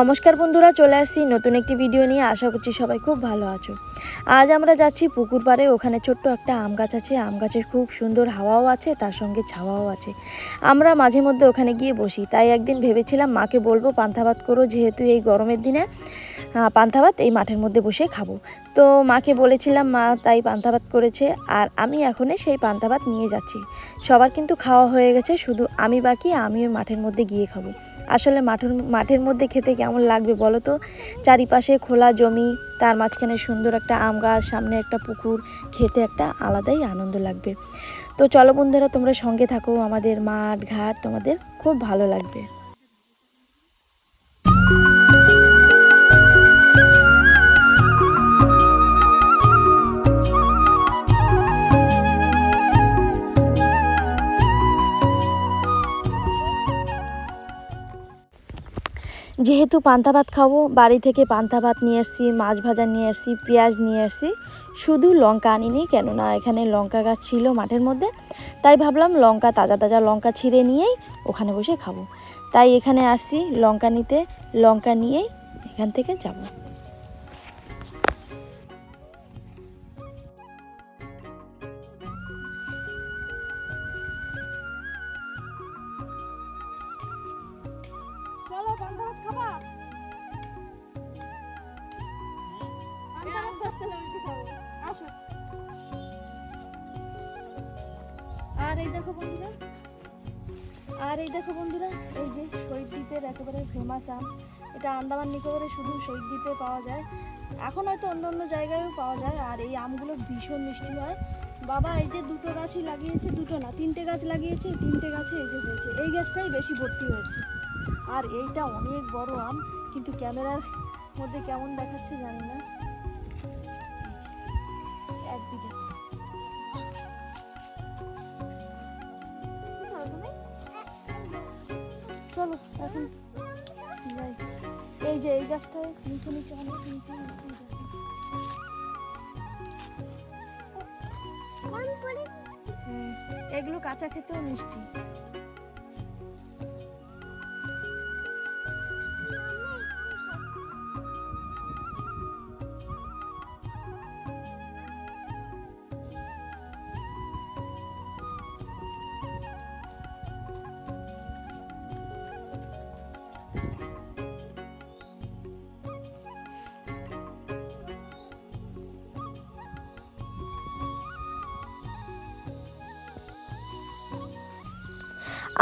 নমস্কার বন্ধুরা, চলে আসছি নতুন একটি ভিডিও নিয়ে। আশা করছি সবাই খুব ভালো আছো। আজ আমরা যাচ্ছি পুকুর পাড়ে, ওখানে ছোট্ট একটা আম গাছ আছে। আম গাছের খুব সুন্দর হাওয়াও আছে, তার সঙ্গে ছাওয়াও আছে। আমরা মাঝে মধ্যে ওখানে গিয়ে বসি, তাই একদিন ভেবেছিলাম মাকে বলব পান্তা ভাত করো, যেহেতু এই গরমের দিনে পান্তা এই মাঠের মধ্যে বসে খাব। তো মাকে বলেছিলাম, মা তাই পান্তা ভাত করেছে, আর আমি এখনই সেই পান্তা ভাত নিয়ে যাচ্ছি। সবার কিন্তু খাওয়া হয়ে গেছে, শুধু আমি বাকি আমি ওই মাঠের মধ্যে গিয়ে খাব। আসলে মাঠের মাঠের মধ্যে খেতে কেমন লাগবে বলো তো? চারিপাশে খোলা জমি, তার মাঝখানে সুন্দর একটা আম গাছ, সামনে একটা পুকুর, খেতে একটা আলাদাই আনন্দ লাগবে। তো চলো বন্ধুরা, তোমরা সঙ্গে থাকো, আমাদের মাঠ, ঘাট তোমাদের খুব ভালো লাগবে। যেহেতু পান্তা ভাত খাব, বাড়ি থেকে পান্তা ভাত নিয়ে আসছি, মাছ ভাজা নিয়ে আসছি, পেঁয়াজ নিয়ে আসছি, শুধু লঙ্কা আনিনি, কেননা এখানে লঙ্কা গাছ ছিল মাঠের মধ্যে, তাই ভাবলাম লঙ্কা, তাজা তাজা লঙ্কা ছিঁড়ে নিয়েই ওখানে বসে খাব। তাই এখানে আসছি, লঙ্কা নিতে, লঙ্কা নিয়েই এখান থেকে যাব। ফেমাস আম। এটা আন্দামান নিকোবরে শুধু সেই দ্বীপে পাওয়া যায়। এখন হয়তো অন্য অন্য জায়গায়ও পাওয়া যায়। আর এই আমগুলো ভীষণ মিষ্টি হয়। বাবা, এই যে দুটো গাছই লাগিয়েছে, দুটো না, তিনটে গাছ লাগিয়েছে, তিনটে গাছে এই যে হয়েছে। এই গাছটাই বেশি ভর্তি হয়েছে। আর এইটা অনেক বড় আম, কিন্তু ক্যামেরার মধ্যে কেমন দেখাচ্ছে জানি না। এখন যাই। এই যে এই গাছটা নিচে নিচে অনেক নিচে নিচে এগুলো কাঁচা খেতেও মিষ্টি।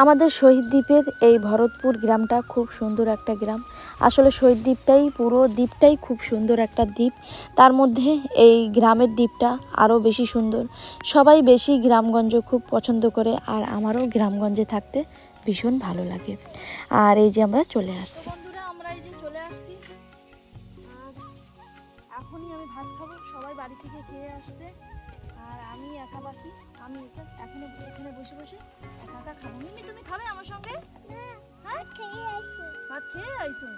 আমাদের শহীদ দ্বীপের এই ভরতপুর গ্রামটা খুব সুন্দর একটা গ্রাম। আসলে শহীদ দ্বীপটাই, পুরো দ্বীপটাই খুব সুন্দর একটা দ্বীপ। তার মধ্যে এই গ্রামের দ্বীপটা আরও বেশি সুন্দর। সবাই বেশি গ্রামগঞ্জ খুব পছন্দ করে আর আমারও গ্রামগঞ্জে থাকতে ভীষণ ভালো লাগে। আর এই যে আমরা চলে আসছি। আমি একা বাকি। আমি এখানে এখানে বসে বসে একা একা খাব। মিমি তুমি খাবে আমার সঙ্গে? হ্যাঁ? ভাত খেয়ে আইসো?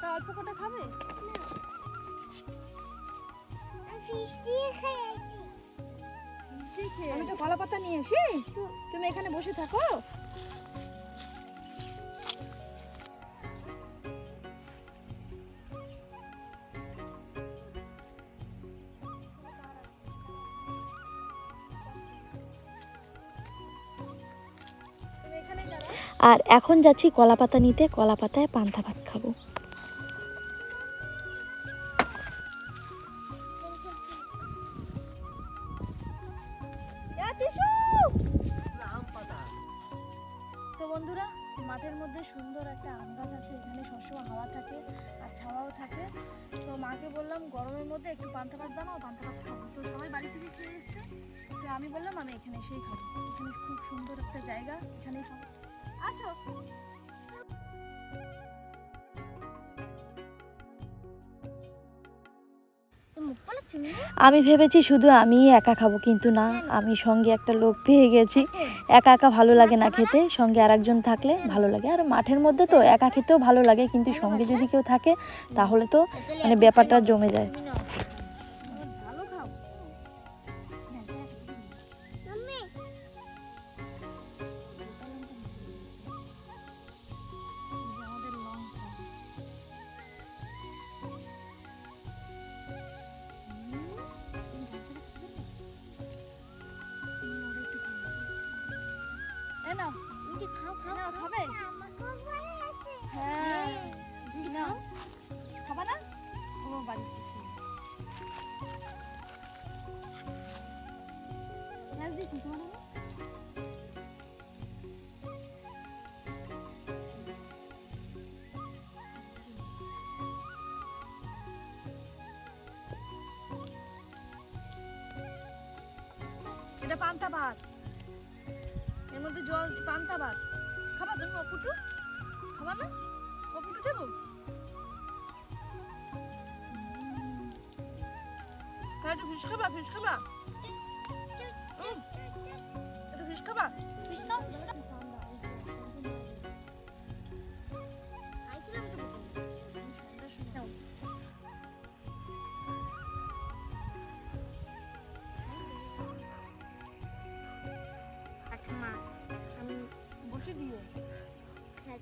তা অল্প কটা খাবে? আমি তো কলা পাতা নিয়ে আসি। তুমি এখানে বসে থাকো। আর এখন যাচ্ছি কলা পাতা নিতে কলা পাতায় পান্তা ভাত খাব। তো বন্ধুরা, মাঠের মধ্যে সুন্দর আছে, এখানে সবসময় হাওয়া থাকে আর ছাওয়াও থাকে। তো মাকে বললাম, গরমের মধ্যে একটু পান্তা ভাত পান্তা ভাত বাড়ি থেকে তো আমি বললাম, আমি এখানে এসেই খাব। এখানে খুব সুন্দর একটা জায়গা, এখানেই খাব। আসো। আমি ভেবেছি শুধু আমি একা খাব, কিন্তু না, আমি সঙ্গে একটা লোক পেয়ে গেছি। একা একা ভালো লাগে না খেতে, সঙ্গে আরেকজন থাকলে ভালো লাগে। আর মাঠের মধ্যে তো একা খেতেও ভালো লাগে, কিন্তু সঙ্গে যদি কেউ থাকে, তাহলে তো মানে ব্যাপারটা জমে যায়। না খাবে? হ্যাঁ। নাও। খাবা না? ও বাড়ি গ্যাস দিয়েছি তোমার এটা পান্তা ভাত। এর মধ্যে জল, পান্তা ভাত। খাবার তুমি অপুটু? খাবার না? অপুটু দেব একটু ফিস খাবা ফিস খাবা? একটু ফিস খাবা? নাও।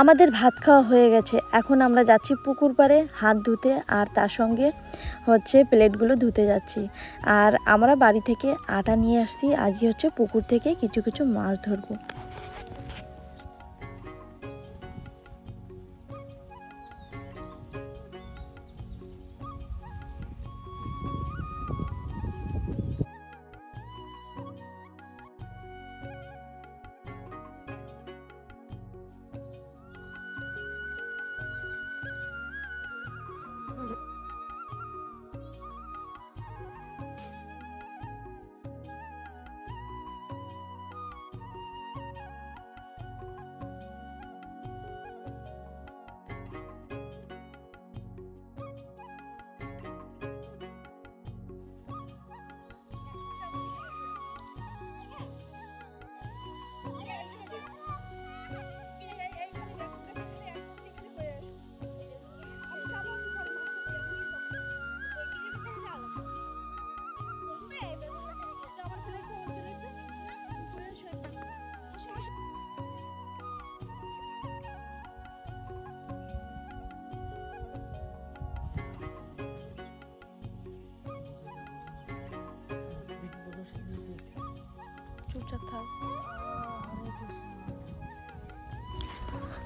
আমাদের ভাত খাওয়া হয়ে গেছে। এখন আমরা যাচ্ছি পুকুর পাড়ে হাত ধুতে আর তার সঙ্গে হচ্ছে প্লেটগুলো ধুতে যাচ্ছি। আর আমরা বাড়ি থেকে আটা নিয়ে আসছি। আজকে হচ্ছে পুকুর থেকে কিছু কিছু মাছ ধরবো।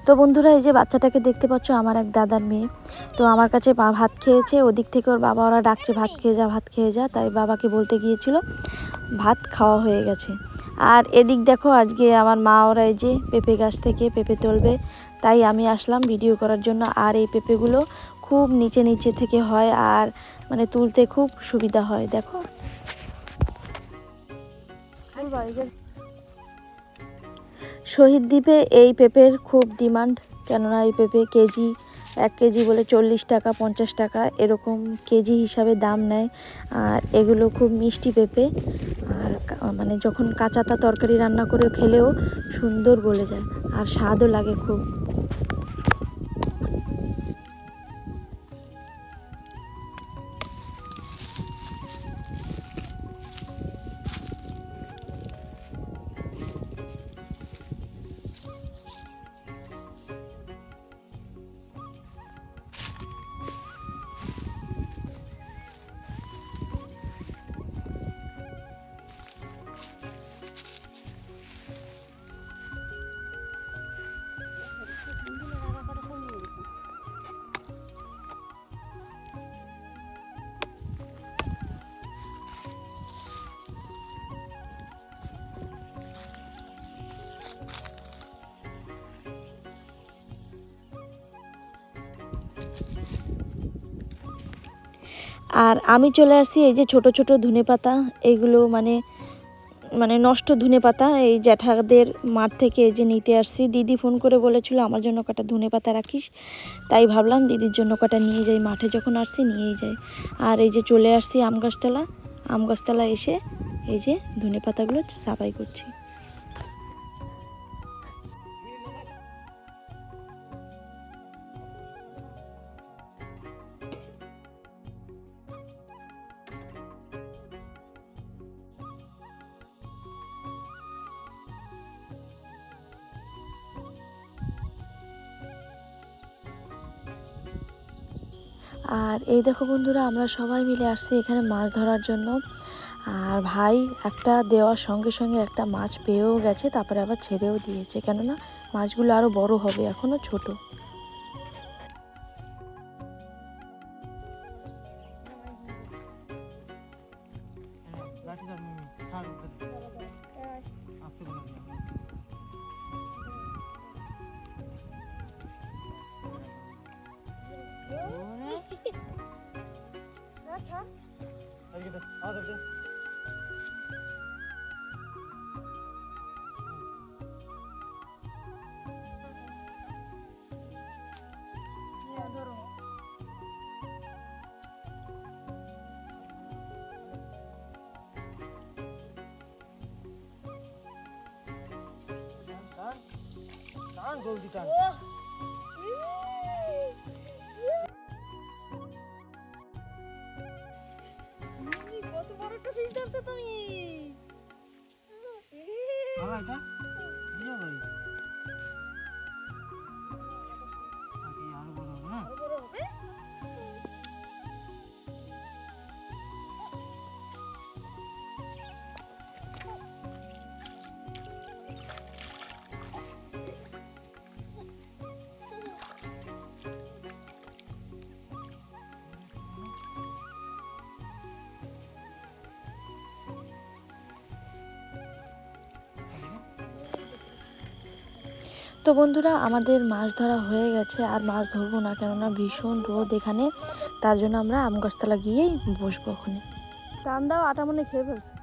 তো বন্ধুরা, এই যে বাচ্চাটাকে দেখতে পাচ্ছ, আমার এক দাদার মেয়ে। তো আমার কাছে ভাত খেয়েছে, ওদিক থেকে ওর বাবা ওরা ডাকছে, ভাত খেয়ে যা, ভাত খেয়ে যা। তাই বাবাকে বলতে গিয়েছিল, ভাত খাওয়া হয়ে গেছে। আর এদিক দেখো, আজকে আমার মা ওরা এই যে পেঁপে গাছ থেকে পেঁপে তুলবে, তাই আমি আসলাম ভিডিও করার জন্য। আর এই পেঁপেগুলো খুব নিচে নিচে থেকে হয় আর মানে তুলতে খুব সুবিধা হয়, দেখো। শহীদ দ্বীপে এই পেঁপের খুব ডিমান্ড। কেননা এই পেঁপে কেজি এক কেজি বলে চল্লিশ টাকা, পঞ্চাশ টাকা এরকম কেজি হিসাবে দাম নেয়। আর এগুলো খুব মিষ্টি পেঁপে। আর মানে যখন কাঁচাতা তরকারি রান্না করে খেলেও সুন্দর গলে যায়। আর স্বাদও লাগে খুব। আর আমি চলে আসছি এই যে ছোট ছোট ধনে পাতা, এগুলো মানে মানে নষ্ট ধনে পাতা, এই জ্যাঠাদের মাঠ থেকে এই যে নিতে আসছি। দিদি ফোন করে বলেছিল আমার জন্য কটা ধনে পাতা রাখিস, তাই ভাবলাম দিদির জন্য কটা নিয়ে যাই। মাঠে যখন আসছি নিয়েই যাই। আর এই যে চলে আসছি আম গাছতলা আম গাছতলা এসে এই যে ধনে পাতাগুলো সাফাই করছি। আর এই দেখো বন্ধুরা, আমরা সবাই মিলে আসছি এখানে মাছ ধরার জন্য। আর ভাই একটা দেওয়ার সঙ্গে সঙ্গে একটা মাছ পেয়েও গেছে, তারপরে আবার ছেড়েও দিয়েছে। কেননা মাছগুলো আরও বড় হবে এখনও ছোট। Nasıl? Hadi gidelim. Hadi gidelim. Tan, tan, tan, tan, tan, tan, tan, tan, tan, tan, tan, tan, tan, tan, এটা তো বন্ধুরা, আমাদের মাছ ধরা হয়ে গেছে। আর মাছ ধরবো না, কেননা ভীষণ রোদ এখানে। তার জন্য আমরা আম গাছতলা গিয়েই বসবো ওখানে। টান আটা মনে খেয়ে ফেলছে।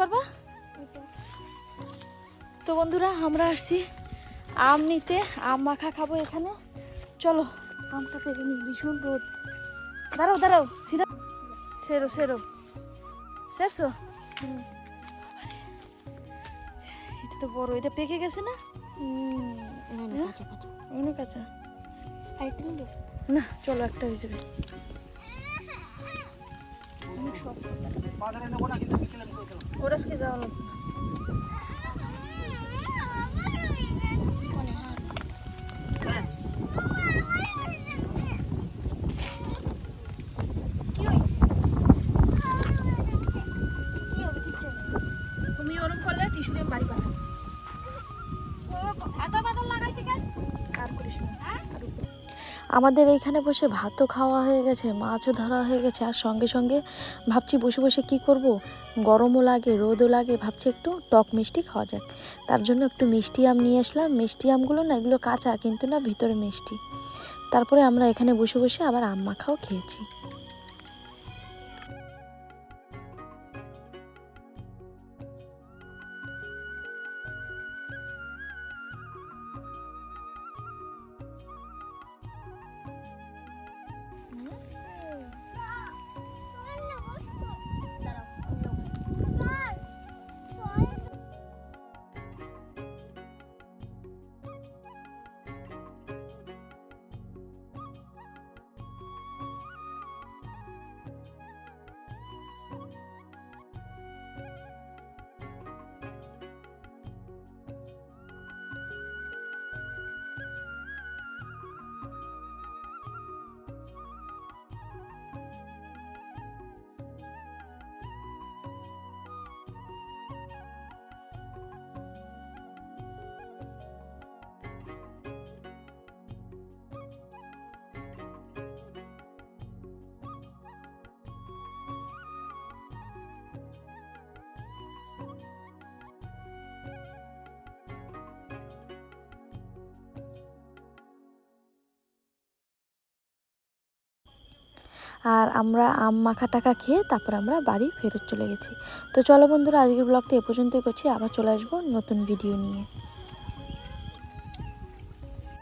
পারবা? তো বন্ধুরা, আমরা আসছি। আম নিতে আম মাখা খাব এখানে। চলো আমটা পেরে নি ভীষণ রোদ। দাঁড়াও দাঁড়াও সিরা সেরো সেরো। শেরশো এটা তো বড় এটা পেকে গেছে না? হ্যাঁ? অন্য কাঁচা। না চলো একটা হয়ে যাবে। বাজারে নেব না কিন্তু বিকেলে আমি করে দেবো ওর আজকে যাওয়া লাগবে আমাদের এইখানে বসে ভাতও খাওয়া হয়ে গেছে, মাছও ধরা হয়ে গেছে। আর সঙ্গে সঙ্গে ভাবছি বসে বসে কি করব? গরমও লাগে, রোদও লাগে, ভাবছি একটু টক মিষ্টি খাওয়া যাক। তার জন্য একটু মিষ্টি আম নিয়ে আসলাম। মিষ্টি আমগুলো না এগুলো কাঁচা, কিন্তু না ভিতরে মিষ্টি। তারপরে আমরা এখানে বসে বসে আবার আম মাখাও খেয়েছি। আর আমরা আম মাখা টাকা খেয়ে তারপর আমরা বাড়ি ফেরত চলে গেছি। তো চলো বন্ধুরা, আজকের ব্লগটা এ পর্যন্তই করছি। আবার চলে আসব নতুন ভিডিও নিয়ে।